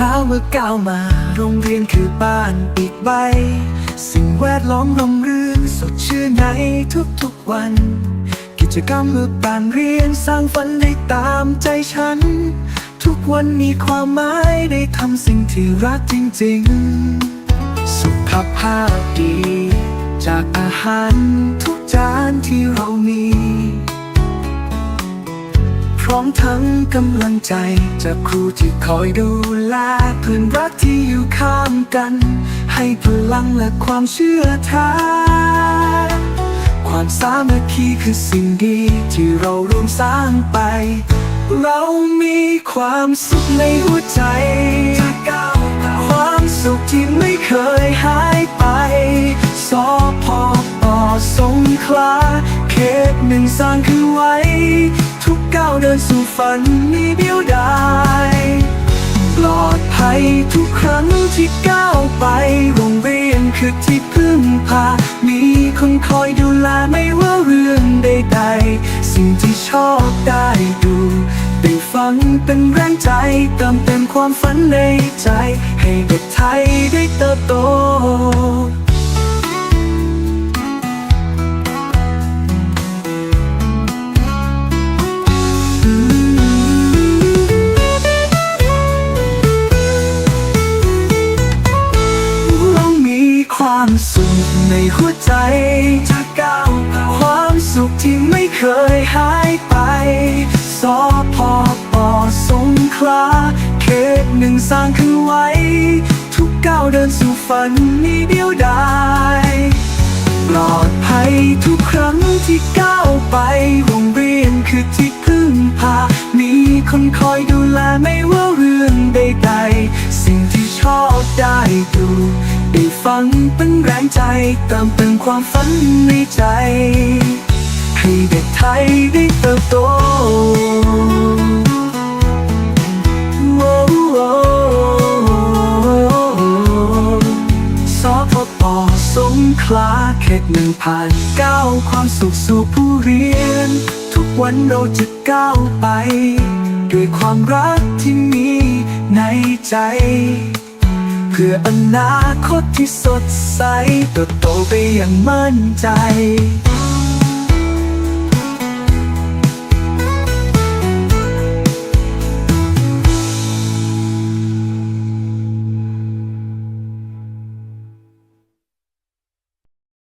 ช้าเมื่อก้าวมา โรงเรียนคือบ้านอีกใบ สิ่งแวดล้อมร่มรื่นสดชื่นในทุกๆวัน กิจกรรมเมื่อปานเรียนสร้างฝันได้ตามใจฉัน ทุกวันมีความหมายได้ทำสิ่งที่รักจริงๆ สุขภาพดี จากอาหารทุกจานที่เรามี ร้อมทั้งกำลังใจ จากครูที่คอยดูแลเพื่อนรักที่อยู่ข้างกัน ให้พลังและความเชื่อแท้ความสามัคคีคือสิ่งดีที่เราร่วมสร้างไป เรามีความสุขในหัวใจ ความสุขที่ไม่เคยหายไป สอพอปอสงขลาเขตหนึ่งสร้างขึ้นไว้ ก้าวเดินสู่ฝันมีเดียวดายปลอดภัยทุกครั้งที่ก้าวไปโรงเรียนคือที่พึ่งพา มีคนคอยดูแลไม่ว่าเรื่องใดๆ สิ่งที่ชอบได้ดูได้ฟังเป็นแรงใจเติมเต็มความฝันในใจ ให้เด็กไทยได้เติบโต ความสุขในหัวใจจะก้าวความสุขที่ไม่เคยหายไปสอพอปอสงขลาเขตหนึ่งสร้างขึ้นไว้ ทุกก้าวเดินสู่ฝันนี้เดียวดายปลอดภัยทุกครั้งที่ก้าวไปโรงเรียนคือที่พึ่งพา มีคนคอยดูแลไม่ว่าเรื่องใดๆ สิ่งที่ชอบได้ดู ได้ฟังเป็นแรงใจเติมเต็มความฝันในใจ ให้เด็กไทยได้เติบโตโอ้โอ้สงขลาเขตหนึ่งผ่านก้าวความสุขสู่ผู้เรียน ทุกวันเราจะก้าวไป ด้วยความรักที่มีในใจ พื่ออนาคตที่สดใสเติบโตไปอย่างมั่นใจ